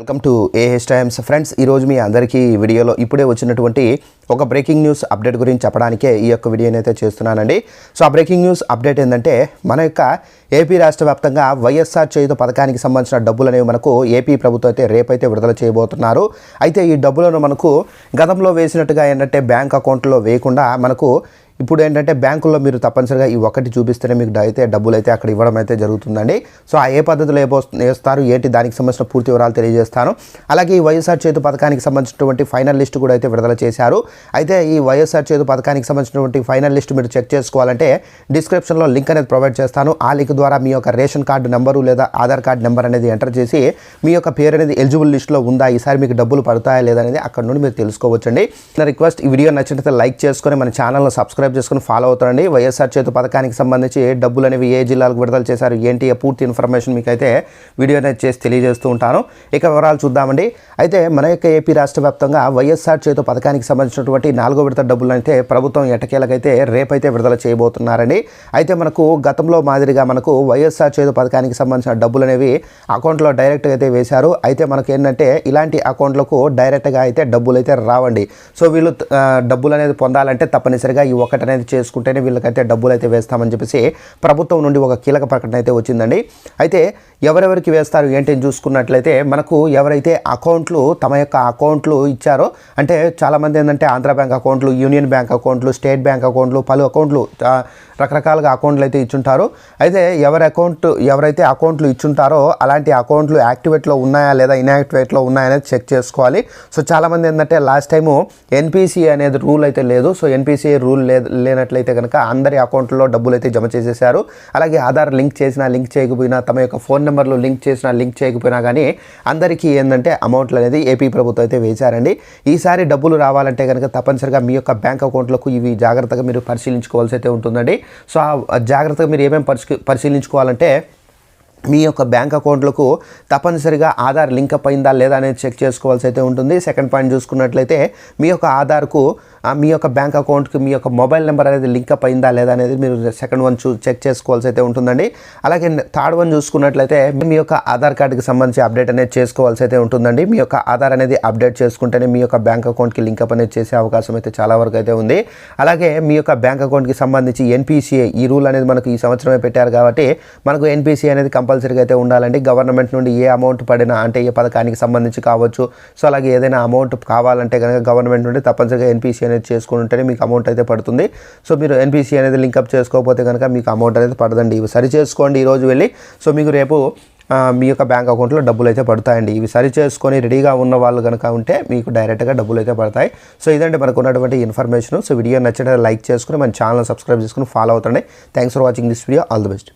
Welcome to AH Times friends ఈరోజు మీ అందరికీ వీడియోలో ఇప్పుడే వచ్చినటువంటి ఒక బ్రేకింగ్ న్యూస్ అప్డేట్ గురించి చెప్పడానికే ఈ యొక్క వీడియోని అయితే చేస్తున్నానండి. సో ఆ బ్రేకింగ్ న్యూస్ అప్డేట్ ఏంటంటే మన యొక్క ఏపీ రాష్ట్ర వ్యాప్తంగా వైఎస్ఆర్ చేయుత పథకానికి సంబంధించిన డబ్బులు అనేవి మనకు ఏపీ ప్రభుత్వం అయితే రేపైతే విడుదల చేయబోతున్నారు. అయితే ఈ డబ్బులను మనకు గతంలో వేసినట్టుగా ఏంటంటే బ్యాంక్ అకౌంట్లో వేయకుండా మనకు ఇప్పుడు ఏంటంటే బ్యాంకుల్లో మీరు తప్పనిసరిగా ఈ ఒకటి చూపిస్తేనే మీకు అయితే డబ్బులు అయితే అక్కడ ఇవ్వడం అయితే జరుగుతుందండి. సో ఆ ఏ పద్ధతిలో ఏబో వేస్తారు ఏంటి దానికి సంబంధించిన పూర్తి వివరాలు తెలియజేస్తాను. అలాగే ఈ వైఎస్ఆర్ చేతు పథకానికి సంబంధించినటువంటి ఫైనల్ లిస్ట్ కూడా అయితే విడుదల చేశారు. అయితే ఈ వైఎస్ఆర్ చేతు పథకానికి సంబంధించినటువంటి ఫైనల్ లిస్ట్ మీరు చెక్ చేసుకోవాలంటే డిస్క్రిప్షన్లో లింక్ అనేది ప్రొవైడ్ చేస్తాను. ఆ లింక్ ద్వారా మీ యొక్క రేషన్ కార్డు నెంబరు లేదా ఆధార్ కార్డు నెంబర్ అనేది ఎంటర్ చేసి మీ యొక్క పేరు అనేది ఎలిజిబుల్ లిస్ట్లో ఉందా ఈసారి మీకు డబ్బులు పడతాయా లేదా అనేది అక్కడ నుండి మీరు తెలుసుకోవచ్చండి. నా రిక్వెస్ట్ ఈ వీడియో నచ్చినట్లయితే లైక్ చేసుకొని మన ఛానల్ను సబ్స్క్రైబ్ చేసుకొని ఫాలో అవుతారండి. వైఎస్ఆర్ చేతు పథకానికి సంబంధించి డబ్బులు అనేవి ఏ జిల్లాలకు విడుదల చేశారు ఏంటి పూర్తి ఇన్ఫర్మేషన్ మీకు అయితే వీడియో అనేది చేసి తెలియజేస్తూ ఉంటాను. ఇక వివరాలు చూద్దామండి. అయితే మన యొక్క ఏపీ రాష్ట్ర వ్యాప్తంగా వైఎస్ఆర్ చేతు పథకానికి సంబంధించినటువంటి నాలుగో విడత డబ్బులు అయితే ప్రభుత్వం ఎటకేలకైతే రేపైతే విడుదల చేయబోతున్నారండి. అయితే మనకు గతంలో మాదిరిగా మనకు వైఎస్ఆర్ చేతు పథకానికి సంబంధించిన డబ్బులు అనేవి అకౌంట్లో డైరెక్ట్గా అయితే వేశారు. అయితే మనకు ఏంటంటే ఇలాంటి అకౌంట్లకు డైరెక్ట్గా అయితే డబ్బులు అయితే రావండి. సో వీళ్ళు డబ్బులు అనేది పొందాలంటే తప్పనిసరిగా ఈ ఒకటి అనేది చేసుకుంటేనే వీళ్ళకైతే డబ్బులు అయితే వేస్తామని చెప్పేసి ప్రభుత్వం నుండి ఒక కీలక ప్రకటన అయితే వచ్చిందండి. అయితే ఎవరెవరికి వేస్తారు ఏంటి అని చూసుకున్నట్లయితే మనకు ఎవరైతే అకౌంట్లు తమ యొక్క అకౌంట్లు ఇచ్చారో అంటే చాలామంది ఏంటంటే ఆంధ్ర బ్యాంక్ అకౌంట్లు యూనియన్ బ్యాంక్ అకౌంట్లు స్టేట్ బ్యాంక్ అకౌంట్లు పలు అకౌంట్లు రకరకాలుగా అకౌంట్లు అయితే ఇచ్చుంటారు. అయితే ఎవరి అకౌంట్ ఎవరైతే అకౌంట్లు ఇచ్చుంటారో అలాంటి అకౌంట్లు యాక్టివేట్లో ఉన్నాయా లేదా ఇన్యాక్టివేట్లో ఉన్నాయా అనేది చెక్ చేసుకోవాలి. సో చాలామంది ఏంటంటే లాస్ట్ టైము ఎన్పిసి అనేది రూల్ అయితే లేదు. సో ఎన్పిసి రూల్ లేదు. లేనట్లయితే కనుక అందరి అకౌంట్లో డబ్బులు అయితే జమ చేసేసారు అలాగే ఆధార్ లింక్ చేసినా లింక్ చేయకపోయినా తమ యొక్క ఫోన్ నెంబర్లు లింక్ చేసినా లింక్ చేయకపోయినా కానీ అందరికీ ఏంటంటే అమౌంట్లు అనేది ఏపీ ప్రభుత్వం అయితే వేశారండి. ఈసారి డబ్బులు రావాలంటే కనుక తప్పనిసరిగా మీ యొక్క బ్యాంక్ అకౌంట్లకు ఇవి జాగ్రత్తగా మీరు పరిశీలించుకోవాల్సి అయితే ఉంటుందండి. సో ఆ జాగ్రత్తగా మీరు ఏమేమి పరిశీ పరిశీలించుకోవాలంటే మీ యొక్క బ్యాంక్ అకౌంట్లకు తప్పనిసరిగా ఆధార్ లింక్ అప్ అయిందా లేదా అనేది చెక్ చేసుకోవాల్సి అయితే ఉంటుంది. సెకండ్ పాయింట్ చూసుకున్నట్లయితే మీ యొక్క ఆధార్కు మీ యొక్క బ్యాంక్ అకౌంట్కి మీ యొక్క మొబైల్ నెంబర్ అనేది లింక్ అప్ అయిందా లేదా అనేది మీరు సెకండ్ వన్ చూ చెక్ చేసుకోవాల్సి అయితే ఉంటుందండి. అలాగే థర్డ్ వన్ చూసుకున్నట్లయితే మీ యొక్క ఆధార్ కార్డుకి సంబంధించి అప్డేట్ అనేది చేసుకోవాల్సి అయితే ఉంటుందండి. మీ యొక్క ఆధార్ అనేది అప్డేట్ చేసుకుంటేనే మీ యొక్క బ్యాంక్ అకౌంట్కి లింక్ అప్ అనేది చేసే అవకాశం అయితే చాలా వరకు అయితే ఉంది. అలాగే మీ యొక్క బ్యాంక్ అకౌంట్కి సంబంధించి ఎన్పిసిఐ ఈ రూల్ అనేది మనకు ఈ సంవత్సరమే పెట్టారు కాబట్టి మనకు ఎన్పిసిఐ అనేది కంపల్సరీగా అయితే ఉండాలండి. గవర్నమెంట్ నుండి ఏ అమౌంట్ పడినా అంటే ఏ పథకానికి సంబంధించి కావచ్చు. సో అలాగే ఏదైనా అమౌంట్ కావాలంటే కనుక గవర్నమెంట్ నుండి తప్పనిసరిగా ఎన్పిసి అనేది చేసుకుని ఉంటేనే మీకు అమౌంట్ అయితే పడుతుంది. సో మీరు ఎన్పిసి అనేది లింకప్ చేసుకోకపోతే కనుక మీకు అమౌంట్ అనేది పడదండి. ఇవి సరి చేసుకోండి ఈరోజు వెళ్ళి. సో మీకు రేపు మీ యొక్క బ్యాంక్ అకౌంట్లో డబ్బులు అయితే పడతాయండి. ఇవి సరి చేసుకొని రెడీగా ఉన్న వాళ్ళు కనుక ఉంటే మీకు డైరెక్ట్గా డబ్బులు అయితే పడతాయి. సో ఇదంటే మనకు ఉన్నటువంటి ఇన్ఫర్మేషన్. సో వీడియో నచ్చితే లైక్ చేసుకుని మన ఛానల్ సబ్స్క్రైబ్ చేసుకుని follow అవుతండి. Thanks for watching this video. All the best.